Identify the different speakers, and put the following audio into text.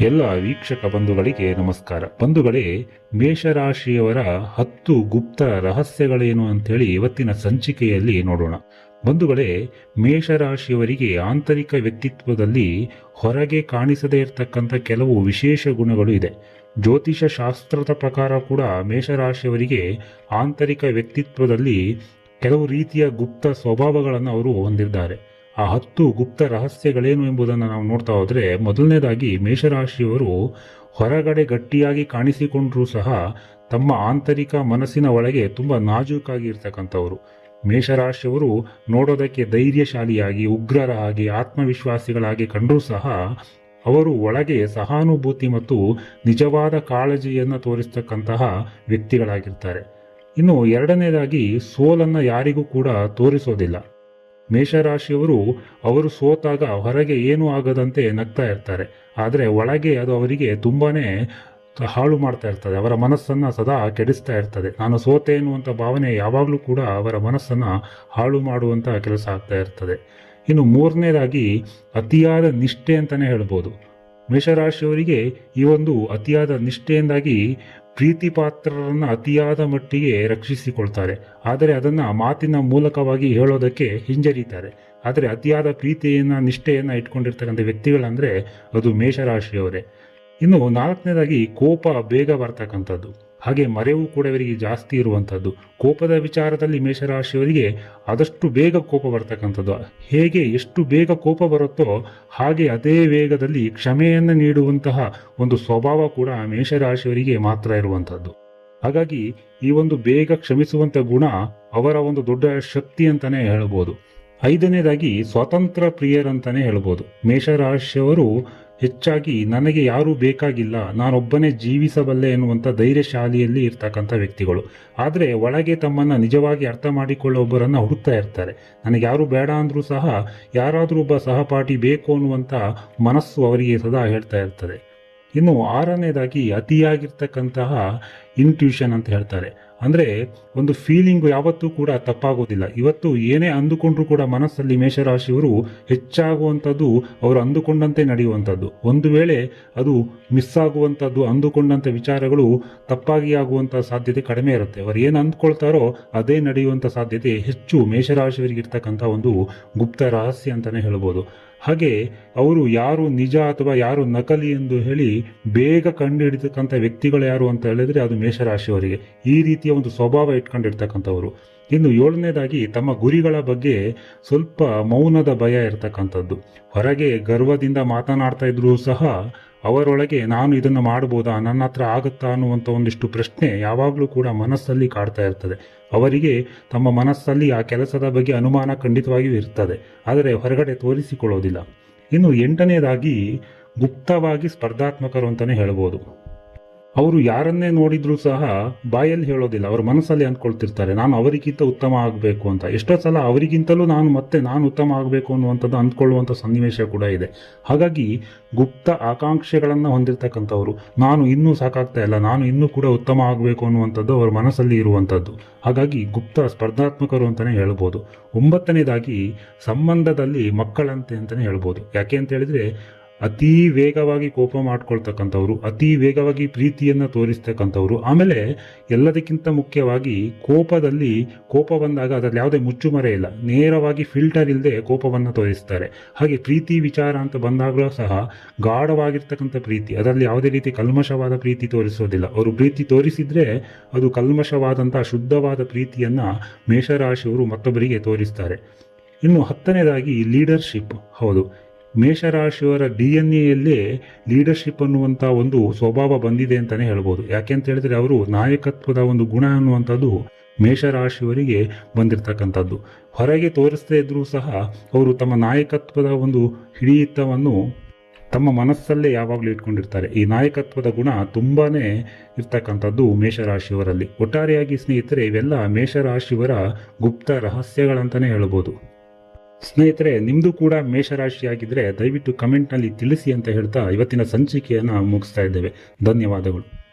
Speaker 1: ಎಲ್ಲ ವೀಕ್ಷಕ ಬಂಧುಗಳಿಗೆ ನಮಸ್ಕಾರ. ಬಂಧುಗಳೇ, ಮೇಷರಾಶಿಯವರ ಹತ್ತು ಗುಪ್ತ ರಹಸ್ಯಗಳೇನು ಅಂತೇಳಿ ಇವತ್ತಿನ ಸಂಚಿಕೆಯಲ್ಲಿ ನೋಡೋಣ. ಬಂಧುಗಳೇ, ಮೇಷರಾಶಿಯವರಿಗೆ ಆಂತರಿಕ ವ್ಯಕ್ತಿತ್ವದಲ್ಲಿ ಹೊರಗೆ ಕಾಣಿಸದೇ ಇರತಕ್ಕಂಥ ಕೆಲವು ವಿಶೇಷ ಗುಣಗಳು ಇದೆ. ಜ್ಯೋತಿಷ ಶಾಸ್ತ್ರದ ಪ್ರಕಾರ ಕೂಡ ಮೇಷರಾಶಿಯವರಿಗೆ ಆಂತರಿಕ ವ್ಯಕ್ತಿತ್ವದಲ್ಲಿ ಕೆಲವು ರೀತಿಯ ಗುಪ್ತ ಸ್ವಭಾವಗಳನ್ನು ಅವರು ಹೊಂದಿದ್ದಾರೆ. ಆ ಹತ್ತು ಗುಪ್ತ ರಹಸ್ಯಗಳೇನು ಎಂಬುದನ್ನು ನಾವು ನೋಡ್ತಾ ಹೋದರೆ ಮೊದಲನೇದಾಗಿ ಮೇಷರಾಶಿಯವರು ಹೊರಗಡೆ ಗಟ್ಟಿಯಾಗಿ ಕಾಣಿಸಿಕೊಂಡರೂ ಸಹ ತಮ್ಮ ಆಂತರಿಕ ಮನಸ್ಸಿನ ಒಳಗೆ ತುಂಬ ನಾಜೂಕಾಗಿ ಇರ್ತಕ್ಕಂಥವ್ರು. ಮೇಷರಾಶಿಯವರು ನೋಡೋದಕ್ಕೆ ಧೈರ್ಯಶಾಲಿಯಾಗಿ ಉಗ್ರರ ಹಾಗೆ ಆತ್ಮವಿಶ್ವಾಸಿಗಳಾಗಿ ಕಂಡರೂ ಸಹ ಅವರು ಒಳಗೆ ಸಹಾನುಭೂತಿ ಮತ್ತು ನಿಜವಾದ ಕಾಳಜಿಯನ್ನು ತೋರಿಸ್ತಕ್ಕಂತಹ ವ್ಯಕ್ತಿಗಳಾಗಿರ್ತಾರೆ. ಇನ್ನು ಎರಡನೇದಾಗಿ ಸೋಲನ್ನು ಯಾರಿಗೂ ಕೂಡ ತೋರಿಸೋದಿಲ್ಲ. ಮೇಷರಾಶಿಯವರು ಅವರು ಸೋತಾಗ ಹೊರಗೆ ಏನೂ ಆಗದಂತೆ ನಗ್ತಾ ಇರ್ತಾರೆ. ಆದರೆ ಒಳಗೆ ಅದು ಅವರಿಗೆ ತುಂಬಾ ಹಾಳು ಮಾಡ್ತಾ ಇರ್ತದೆ. ಅವರ ಮನಸ್ಸನ್ನು ಸದಾ ಕೆಡಿಸ್ತಾ ಇರ್ತದೆ. ನಾನು ಸೋತೆ ಎನ್ನುವಂಥ ಭಾವನೆ ಯಾವಾಗಲೂ ಕೂಡ ಅವರ ಮನಸ್ಸನ್ನು ಹಾಳು ಮಾಡುವಂಥ ಕೆಲಸ ಆಗ್ತಾ ಇರ್ತದೆ. ಇನ್ನು ಮೂರನೇದಾಗಿ ಅತಿಯಾದ ನಿಷ್ಠೆ ಅಂತಲೇ ಹೇಳ್ಬೋದು. ಮೇಷರಾಶಿಯವರಿಗೆ ಈ ಒಂದು ಅತಿಯಾದ ನಿಷ್ಠೆಯಿಂದಾಗಿ ಪ್ರೀತಿ ಪಾತ್ರರನ್ನು ಅತಿಯಾದ ಮಟ್ಟಿಗೆ ರಕ್ಷಿಸಿಕೊಳ್ತಾರೆ. ಆದರೆ ಅದನ್ನು ಮಾತಿನ ಮೂಲಕವಾಗಿ ಹೇಳೋದಕ್ಕೆ ಹಿಂಜರಿತಾರೆ. ಆದರೆ ಅತಿಯಾದ ಪ್ರೀತಿಯನ್ನು, ನಿಷ್ಠೆಯನ್ನು ಇಟ್ಕೊಂಡಿರ್ತಕ್ಕಂಥ ವ್ಯಕ್ತಿಗಳಂದರೆ ಅದು ಮೇಷರಾಶಿಯವರೇ. ಇನ್ನು ನಾಲ್ಕನೇದಾಗಿ ಕೋಪ ಬೇಗ ಬರ್ತಕ್ಕಂಥದ್ದು. ಹಾಗೆ ಮರೆವು ಕೂಡ ಇವರಿಗೆ ಜಾಸ್ತಿ ಇರುವಂಥದ್ದು. ಕೋಪದ ವಿಚಾರದಲ್ಲಿ ಮೇಷರಾಶಿಯವರಿಗೆ ಆದಷ್ಟು ಬೇಗ ಕೋಪ ಬರ್ತಕ್ಕಂಥದ್ದು. ಹೇಗೆ ಎಷ್ಟು ಬೇಗ ಕೋಪ ಬರುತ್ತೋ ಹಾಗೆ ಅದೇ ವೇಗದಲ್ಲಿ ಕ್ಷಮೆಯನ್ನು ನೀಡುವಂತಹ ಒಂದು ಸ್ವಭಾವ ಕೂಡ ಮೇಷರಾಶಿಯವರಿಗೆ ಮಾತ್ರ ಇರುವಂಥದ್ದು. ಹಾಗಾಗಿ ಈ ಒಂದು ಬೇಗ ಕ್ಷಮಿಸುವಂಥ ಗುಣ ಅವರ ಒಂದು ದೊಡ್ಡ ಶಕ್ತಿ ಅಂತಾನೆ ಹೇಳ್ಬೋದು. ಐದನೇದಾಗಿ ಸ್ವತಂತ್ರ ಪ್ರಿಯರಂತಾನೆ ಹೇಳ್ಬೋದು. ಮೇಷರಾಶಿಯವರು ಹೆಚ್ಚಾಗಿ ನನಗೆ ಯಾರೂ ಬೇಕಾಗಿಲ್ಲ, ನಾನೊಬ್ಬನೇ ಜೀವಿಸಬಲ್ಲೆ ಎನ್ನುವಂಥ ಧೈರ್ಯಶಾಲಿಯಲ್ಲಿ ಇರ್ತಕ್ಕಂಥ ವ್ಯಕ್ತಿಗಳು. ಆದರೆ ಒಳಗೆ ತಮ್ಮನ್ನು ನಿಜವಾಗಿ ಅರ್ಥ ಮಾಡಿಕೊಳ್ಳೋ ಒಬ್ಬರನ್ನು ಹುಡುಕ್ತಾ ಇರ್ತಾರೆ. ನನಗೆ ಯಾರು ಬೇಡ ಅಂದರೂ ಸಹ ಯಾರಾದರೂ ಒಬ್ಬ ಸಹಪಾಠಿ ಬೇಕು ಅನ್ನುವಂಥ ಮನಸ್ಸು ಅವರಿಗೆ ಸದಾ ಹೇಳ್ತಾ ಇರ್ತದೆ. ಇನ್ನು ಆರನೇದಾಗಿ ಅತಿಯಾಗಿರ್ತಕ್ಕಂತಹ ಇಂಟ್ಯೂಷನ್ ಅಂತ ಹೇಳ್ತಾರೆ. ಅಂದರೆ ಒಂದು ಫೀಲಿಂಗ್ ಯಾವತ್ತೂ ಕೂಡ ತಪ್ಪಾಗೋದಿಲ್ಲ. ಇವತ್ತು ಏನೇ ಅಂದುಕೊಂಡ್ರೂ ಕೂಡ ಮನಸ್ಸಲ್ಲಿ ಮೇಷರಾಶಿಯವರು ಹೆಚ್ಚಾಗುವಂಥದ್ದು ಅವರು ಅಂದುಕೊಂಡಂತೆ ನಡೆಯುವಂಥದ್ದು. ಒಂದು ವೇಳೆ ಅದು ಮಿಸ್ ಆಗುವಂಥದ್ದು, ಅಂದುಕೊಂಡಂಥ ವಿಚಾರಗಳು ತಪ್ಪಾಗಿ ಆಗುವಂಥ ಸಾಧ್ಯತೆ ಕಡಿಮೆ ಇರುತ್ತೆ. ಅವರು ಏನು ಅಂದ್ಕೊಳ್ತಾರೋ ಅದೇ ನಡೆಯುವಂಥ ಸಾಧ್ಯತೆ ಹೆಚ್ಚು ಮೇಷರಾಶಿಯವರಿಗೆ ಇರ್ತಕ್ಕಂಥ ಒಂದು ಗುಪ್ತ ರಹಸ್ಯ ಅಂತಲೇ ಹೇಳ್ಬೋದು. ಹಾಗೆ ಅವರು ಯಾರು ನಿಜ ಅಥವಾ ಯಾರು ನಕಲಿ ಎಂದು ಹೇಳಿ ಬೇಗ ಕಂಡುಹಿಡಿತಕ್ಕಂಥ ವ್ಯಕ್ತಿಗಳು ಯಾರು ಅಂತ ಹೇಳಿದ್ರೆ ಅದು ಮೇಷರಾಶಿಯವರಿಗೆ. ಈ ರೀತಿಯ ಒಂದು ಸ್ವಭಾವ ಇಟ್ಕೊಂಡಿರ್ತಕ್ಕಂಥವ್ರು. ಇನ್ನು ಏಳನೇದಾಗಿ ತಮ್ಮ ಗುರಿಗಳ ಬಗ್ಗೆ ಸ್ವಲ್ಪ ಮೌನದ ಭಯ ಇರತಕ್ಕಂಥದ್ದು. ಹೊರಗೆ ಗರ್ವದಿಂದ ಮಾತನಾಡ್ತಾ ಇದ್ರೂ ಸಹ ಅವರೊಳಗೆ ನಾನು ಇದನ್ನು ಮಾಡ್ಬೋದಾ, ನನ್ನ ಹತ್ರ ಆಗುತ್ತಾ ಅನ್ನುವಂಥ ಒಂದಿಷ್ಟು ಪ್ರಶ್ನೆ ಯಾವಾಗಲೂ ಕೂಡ ಮನಸ್ಸಲ್ಲಿ ಕಾಡ್ತಾ ಇರ್ತದೆ. ಅವರಿಗೆ ತಮ್ಮ ಮನಸ್ಸಲ್ಲಿ ಆ ಕೆಲಸದ ಬಗ್ಗೆ ಅನುಮಾನ ಖಂಡಿತವಾಗಿಯೂ ಇರ್ತದೆ. ಆದರೆ ಹೊರಗಡೆ ತೋರಿಸಿಕೊಳ್ಳೋದಿಲ್ಲ. ಇನ್ನು ಎಂಟನೇದಾಗಿ ಗುಪ್ತವಾಗಿ ಸ್ಪರ್ಧಾತ್ಮಕರು ಅಂತಲೇ ಹೇಳ್ಬೋದು. ಅವರು ಯಾರನ್ನೇ ನೋಡಿದ್ರೂ ಸಹ ಬಾಯಲ್ಲಿ ಹೇಳೋದಿಲ್ಲ. ಅವ್ರ ಮನಸ್ಸಲ್ಲಿ ಅಂದ್ಕೊಳ್ತಿರ್ತಾರೆ, ನಾನು ಅವರಿಗಿಂತ ಉತ್ತಮ ಆಗಬೇಕು ಅಂತ. ಎಷ್ಟೋ ಸಲ ಅವರಿಗಿಂತಲೂ ನಾನು ಮತ್ತೆ ನಾನು ಉತ್ತಮ ಆಗಬೇಕು ಅನ್ನುವಂಥದ್ದು ಅಂದ್ಕೊಳ್ಳುವಂಥ ಸನ್ನಿವೇಶ ಕೂಡ ಇದೆ. ಹಾಗಾಗಿ ಗುಪ್ತ ಆಕಾಂಕ್ಷೆಗಳನ್ನು ಹೊಂದಿರತಕ್ಕಂಥವ್ರು, ನಾನು ಇನ್ನೂ ಸಾಕಾಗ್ತಾ ಇಲ್ಲ, ನಾನು ಇನ್ನೂ ಕೂಡ ಉತ್ತಮ ಆಗಬೇಕು ಅನ್ನುವಂಥದ್ದು ಅವ್ರ ಮನಸ್ಸಲ್ಲಿ ಇರುವಂಥದ್ದು. ಹಾಗಾಗಿ ಗುಪ್ತ ಸ್ಪರ್ಧಾತ್ಮಕರು ಅಂತಲೇ ಹೇಳ್ಬೋದು. ಒಂಬತ್ತನೇದಾಗಿ ಸಂಬಂಧದಲ್ಲಿ ಮಕ್ಕಳಂತೆ ಅಂತಲೇ ಹೇಳ್ಬೋದು. ಯಾಕೆ ಅಂತ ಹೇಳಿದ್ರೆ ಅತೀ ವೇಗವಾಗಿ ಕೋಪ ಮಾಡ್ಕೊಳ್ತಕ್ಕಂಥವ್ರು, ಅತೀ ವೇಗವಾಗಿ ಪ್ರೀತಿಯನ್ನು ತೋರಿಸ್ತಕ್ಕಂಥವ್ರು, ಆಮೇಲೆ ಎಲ್ಲದಕ್ಕಿಂತ ಮುಖ್ಯವಾಗಿ ಕೋಪದಲ್ಲಿ ಕೋಪ ಬಂದಾಗ ಅದರಲ್ಲಿ ಯಾವುದೇ ಮುಚ್ಚುಮರೆ ಇಲ್ಲ. ನೇರವಾಗಿ ಫಿಲ್ಟರ್ ಇಲ್ಲದೆ ಕೋಪವನ್ನು ತೋರಿಸ್ತಾರೆ. ಹಾಗೆ ಪ್ರೀತಿ ವಿಚಾರ ಅಂತ ಬಂದಾಗಲೂ ಸಹ ಗಾಢವಾಗಿರ್ತಕ್ಕಂಥ ಪ್ರೀತಿ. ಅದರಲ್ಲಿ ಯಾವುದೇ ರೀತಿ ಕಲ್ಮಶವಾದ ಪ್ರೀತಿ ತೋರಿಸೋದಿಲ್ಲ. ಅವರು ಪ್ರೀತಿ ತೋರಿಸಿದ್ರೆ ಅದು ಕಲ್ಮಶವಾದಂಥ ಶುದ್ಧವಾದ ಪ್ರೀತಿಯನ್ನು ಮೇಷರಾಶಿಯವರು ಮತ್ತೊಬ್ಬರಿಗೆ ತೋರಿಸ್ತಾರೆ. ಇನ್ನು ಹತ್ತನೇದಾಗಿ ಲೀಡರ್ಶಿಪ್ ಹೌದು. ಮೇಷರಾಶಿಯವರ ಡಿ ಎನ್ ಎಯಲ್ಲೇ ಲೀಡರ್ಶಿಪ್ ಅನ್ನುವಂಥ ಒಂದು ಸ್ವಭಾವ ಬಂದಿದೆ ಅಂತಲೇ ಹೇಳ್ಬೋದು. ಯಾಕೆ ಅಂತ ಹೇಳಿದ್ರೆ ಅವರು ನಾಯಕತ್ವದ ಒಂದು ಗುಣ ಅನ್ನುವಂಥದ್ದು ಮೇಷರಾಶಿಯವರಿಗೆ ಬಂದಿರತಕ್ಕಂಥದ್ದು. ಹೊರಗೆ ತೋರಿಸದೇ ಇದ್ದರೂ ಸಹ ಅವರು ತಮ್ಮ ನಾಯಕತ್ವದ ಒಂದು ಹಿಡಿಯಿತವನ್ನು ತಮ್ಮ ಮನಸ್ಸಲ್ಲೇ ಯಾವಾಗಲೂ ಇಟ್ಕೊಂಡಿರ್ತಾರೆ. ಈ ನಾಯಕತ್ವದ ಗುಣ ತುಂಬಾ ಇರ್ತಕ್ಕಂಥದ್ದು ಮೇಷರಾಶಿಯವರಲ್ಲಿ. ಒಟ್ಟಾರೆಯಾಗಿ ಸ್ನೇಹಿತರೆ, ಇವೆಲ್ಲ ಮೇಷರಾಶಿಯವರ ಗುಪ್ತ ರಹಸ್ಯಗಳಂತಲೇ ಹೇಳ್ಬೋದು. ಸ್ನೇಹಿತರೆ ನಿಮ್ಮದು ಕೂಡ ಮೇಷರಾಶಿಯಾಗಿದ್ದರೆ ದಯವಿಟ್ಟು ಕಮೆಂಟ್ನಲ್ಲಿ ತಿಳಿಸಿ ಅಂತ ಹೇಳ್ತಾ ಇವತ್ತಿನ ಸಂಚಿಕೆಯನ್ನು ಮುಗಿಸ್ತಾ ಇದ್ದೇವೆ. ಧನ್ಯವಾದಗಳು.